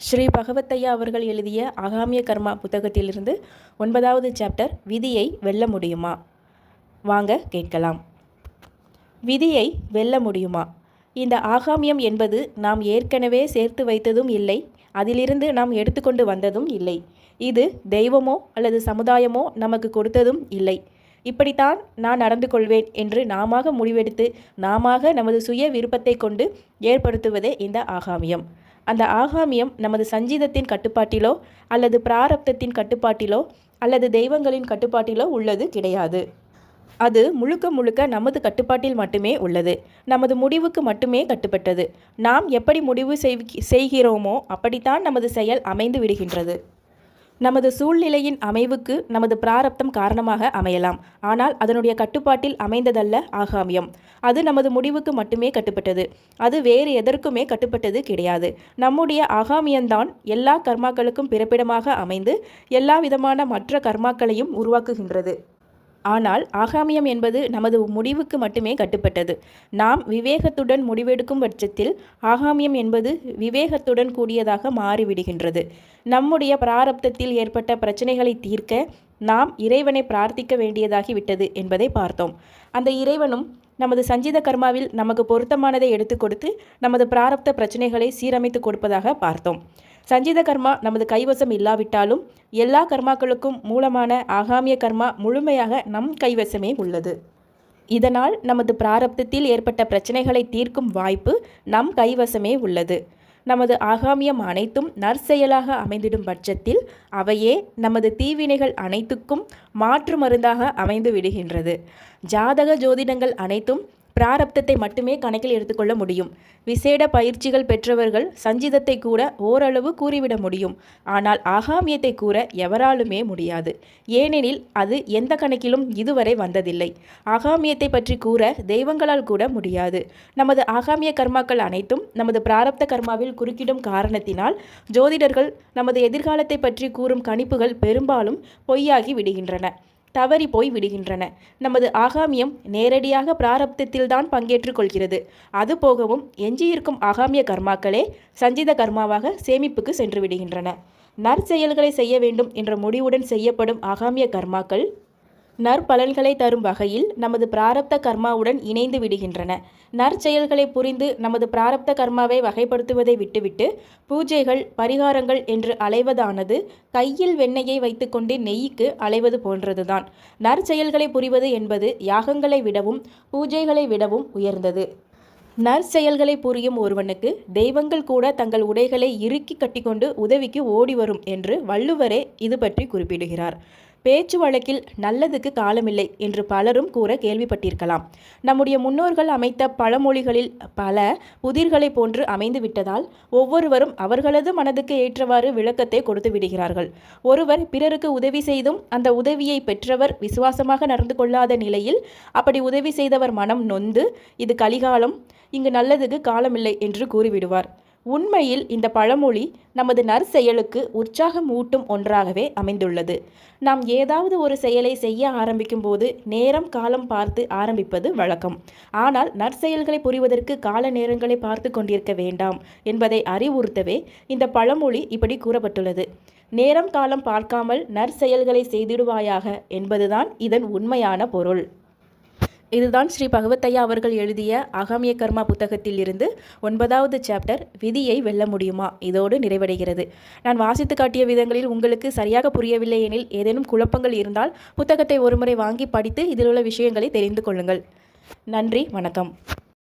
ஸ்ரீ பகவத்தையா அவர்கள் எழுதிய அகாமிய கர்மா புத்தகத்திலிருந்து ஒன்பதாவது சாப்டர் விதியை வெல்ல முடியுமா? வாங்க கேட்கலாம். விதியை வெல்ல முடியுமா? இந்த ஆகாமியம் என்பது நாம் ஏற்கனவே சேர்த்து வைத்ததும் இல்லை அதிலிருந்து நாம் எடுத்துக்கொண்டு வந்ததும் இல்லை. இது தெய்வமோ அல்லது சமுதாயமோ நமக்கு கொடுத்ததும் இல்லை. இப்படித்தான் நான் நடந்து கொள்வேன் என்று நாம முடிவெடுத்து நாம நமது சுய விருப்பத்தை கொண்டு ஏற்படுத்துவதே இந்த ஆகாமியம். அந்த ஆகாமியம் நமது சஞ்சீதத்தின் கட்டுப்பாட்டிலோ அல்லது பிராரப்தத்தின் கட்டுப்பாட்டிலோ அல்லது தெய்வங்களின் கட்டுப்பாட்டிலோ உள்ளது கிடையாது. அது முழுக்க முழுக்க நமது கட்டுப்பாட்டில் மட்டுமே உள்ளது. நமது முடிவுக்கு மட்டுமே கட்டுப்பட்டது. நாம் எப்படி முடிவு செய்கிறோமோ அப்படித்தான் நமது செயல் அமைந்து விடுகின்றது. நமது சூழ்நிலையின் அமைவுக்கு நமது பிராரப்தம் காரணமாக அமையலாம். ஆனால் அதனுடைய கட்டுப்பாட்டில் அமைந்ததல்ல ஆகாமியம். அது நமது முடிவுக்கு மட்டுமே கட்டுப்பட்டது. அது வேறு எதற்குமே கட்டுப்பட்டது கிடையாது. நம்முடைய ஆகாமியம்தான் எல்லா கர்மாக்களுக்கும் பிறப்பிடமாக அமைந்து எல்லா விதமான மற்ற கர்மாக்களையும் உருவாக்குகின்றது. ஆனால் ஆகாமியம் என்பது நமது முடிவுக்கு மட்டுமே கட்டுப்பட்டது. நாம் விவேகத்துடன் முடிவெடுக்கும் பட்சத்தில் ஆகாமியம் என்பது விவேகத்துடன் கூடியதாக மாறிவிடுகின்றது. நம்முடைய பிராரப்தத்தில் ஏற்பட்ட பிரச்சனைகளை தீர்க்க நாம் இறைவனை பிரார்த்திக்க வேண்டியதாகிவிட்டது என்பதை பார்த்தோம். அந்த இறைவனும் நமது சஞ்சித கர்மாவில் நமக்கு பொருத்தமானதை எடுத்து கொடுத்து நமது பிராரப்த பிரச்சனைகளை சீரமைத்து கொடுப்பதாக பார்த்தோம். சஞ்சித கர்மா நமது கைவசம் இல்லாவிட்டாலும் எல்லா கர்மாக்களுக்கும் மூலமான ஆகாமிய கர்மா முழுமையாக நம் கைவசமே உள்ளது. இதனால் நமது பிராரப்தத்தில் ஏற்பட்ட பிரச்சனைகளை தீர்க்கும் வாய்ப்பு நம் கைவசமே உள்ளது. நமது ஆகாமியம் அனைத்தும் நற்செயலாக அமைந்திடும் பட்சத்தில் அவையே நமது தீவினைகள் அனைத்துக்கும் மாற்று மருந்தாக அமைந்து விடுகின்றது. ஜாதக ஜோதிடங்கள் அனைத்தும் பிராரப்தத்தை மட்டுமே கணக்கில் எடுத்துக்கொள்ள முடியும். விசேட பயிற்சிகள் பெற்றவர்கள் சஞ்சிதத்தை கூட ஓரளவு கூறிவிட முடியும். ஆனால் ஆகாமியத்தை கூற எவராலுமே முடியாது. ஏனெனில் அது எந்த கணக்கிலும் இதுவரை வந்ததில்லை. ஆகாமியத்தை பற்றி கூற தெய்வங்களால் கூட முடியாது. நமது ஆகாமிய கர்மாக்கள் அனைத்தும் நமது பிராரப்த கர்மாவில் குறுக்கிடும் காரணத்தினால் ஜோதிடர்கள் நமது எதிர்காலத்தை பற்றி கூறும் கணிப்புகள் பெரும்பாலும் பொய்யாகி விடுகின்றன. தவறி போய் விடுகின்றன. நமது ஆகாமியம் நேரடியாக பிராரப்தத்தில்தான் பங்கேற்றுக் கொள்கிறது. அது போகவும் எஞ்சியிருக்கும் ஆகாமிய கர்மாக்களே சஞ்சித கர்மாவாக சேமிப்புக்கு சென்று விடுகின்றன. நற்செயல்களை செய்ய வேண்டும் என்ற முடிவுடன் செய்யப்படும் ஆகாமிய கர்மாக்கள் நற்பலன்களை தரும் வகையில் நமது பிராரப்த கர்மாவுடன் இணைந்து விடுகின்றன. நற்செயல்களை புரிந்து நமது பிராரப்த கர்மாவை வகைப்படுத்துவதை விட்டுவிட்டு பூஜைகள் பரிகாரங்கள் என்று அலைவதானது கையில் வெண்ணெயை வைத்துக்கொண்டு நெய்க்கு அலைவது போன்றதுதான். நற்செயல்களை புரிவது என்பது யாகங்களை விடவும் பூஜைகளை விடவும் உயர்ந்தது. நற்செயல்களை புரியும் ஒருவனுக்கு தெய்வங்கள் கூட தங்கள் உடைகளை இறுக்கி கட்டிக்கொண்டு உதவிக்கு ஓடி வரும் என்று வள்ளுவரே இது பற்றி குறிப்பிடுகிறார். பேச்சு வழக்கில் நல்லதுக்கு காலமில்லை என்று பலரும் கூற கேள்விப்பட்டிருக்கலாம். நம்முடைய முன்னோர்கள் அமைத்த பழமொழிகளில் பல புதிர்களை போன்று அமைந்து விட்டதால் ஒவ்வொருவரும் அவர்களது மனதுக்கு ஏற்றவாறு விளக்கத்தை கொடுத்து விடுகிறார்கள். ஒருவர் பிறருக்கு உதவி செய்தும் அந்த உதவியை பெற்றவர் விசுவாசமாக நடந்து கொள்ளாத நிலையில் அப்படி உதவி செய்தவர் மனம் நொந்து இது கலிகாலம் இங்கு நல்லதுக்கு காலமில்லை என்று கூறிவிடுவார். உண்மையில் இந்த பழமொழி நமது நற்செயலுக்கு உற்சாகம் ஊட்டும் ஒன்றாகவே அமைந்துள்ளது. நாம் ஏதாவது ஒரு செயலை செய்ய ஆரம்பிக்கும் போது நேரம் காலம் பார்த்து ஆரம்பிப்பது வழக்கம். ஆனால் நற்செயல்களை புரிவதற்கு கால நேரங்களை பார்த்து கொண்டிருக்க வேண்டாம் என்பதை அறிவுறுத்தவே இந்த பழமொழி இப்படி கூறப்பட்டுள்ளது. நேரம் காலம் பார்க்காமல் நற்செயல்களை செய்திடுவாயாக என்பதுதான் இதன் உண்மையான பொருள். இதுதான் ஸ்ரீ பகவத்தையா அவர்கள் எழுதிய அகாமிய கர்மா புத்தகத்தில் இருந்து ஒன்பதாவது சாப்டர் விதியை வெல்ல முடியுமா? இதோடு நிறைவடைகிறது. நான் வாசித்து காட்டிய விதங்களில் உங்களுக்கு சரியாக புரியவில்லை எனில் ஏதேனும் குழப்பங்கள் இருந்தால் புத்தகத்தை ஒருமுறை வாங்கி படித்து இதில் உள்ள விஷயங்களை தெரிந்து கொள்ளுங்கள். நன்றி வணக்கம்.